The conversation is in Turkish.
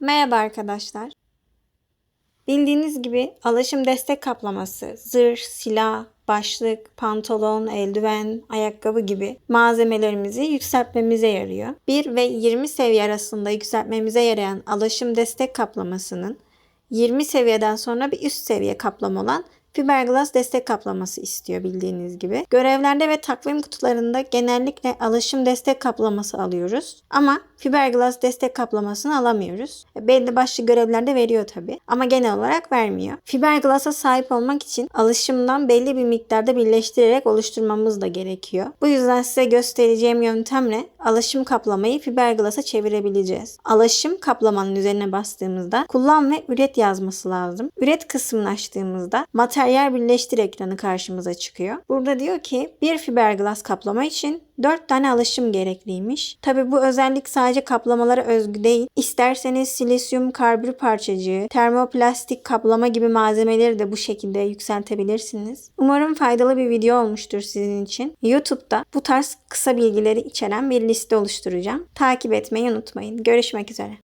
Merhaba arkadaşlar. Bildiğiniz gibi alaşım destek kaplaması, zırh, silah, başlık, pantolon, eldiven, ayakkabı gibi malzemelerimizi yükseltmemize yarıyor. 1 ve 20 seviye arasında yükseltmemize yarayan alaşım destek kaplamasının 20 seviyeden sonra bir üst seviye kaplama olan fiberglass destek kaplaması istiyor bildiğiniz gibi. Görevlerde ve takvim kutularında genellikle alaşım destek kaplaması alıyoruz. Ama fiberglass destek kaplamasını alamıyoruz. Belli başlı görevlerde veriyor tabi ama genel olarak vermiyor. Fiberglass'a sahip olmak için alışımdan belli bir miktarda birleştirerek oluşturmamız da gerekiyor. Bu yüzden size göstereceğim yöntemle alaşım kaplamayı fiberglass'a çevirebileceğiz. Alaşım kaplamanın üzerine bastığımızda kullan ve üret yazması lazım. Üret kısmını açtığımızda materyal birleştir ekranı karşımıza çıkıyor. Burada diyor ki bir fiberglass kaplama için 4 tane alışım gerekliymiş. Tabi bu özellik sadece kaplamalara özgü değil. İsterseniz silisyum karbür parçacığı, termoplastik kaplama gibi malzemeleri de bu şekilde yükseltebilirsiniz. Umarım faydalı bir video olmuştur sizin için. YouTube'da bu tarz kısa bilgileri içeren bir liste oluşturacağım. Takip etmeyi unutmayın. Görüşmek üzere.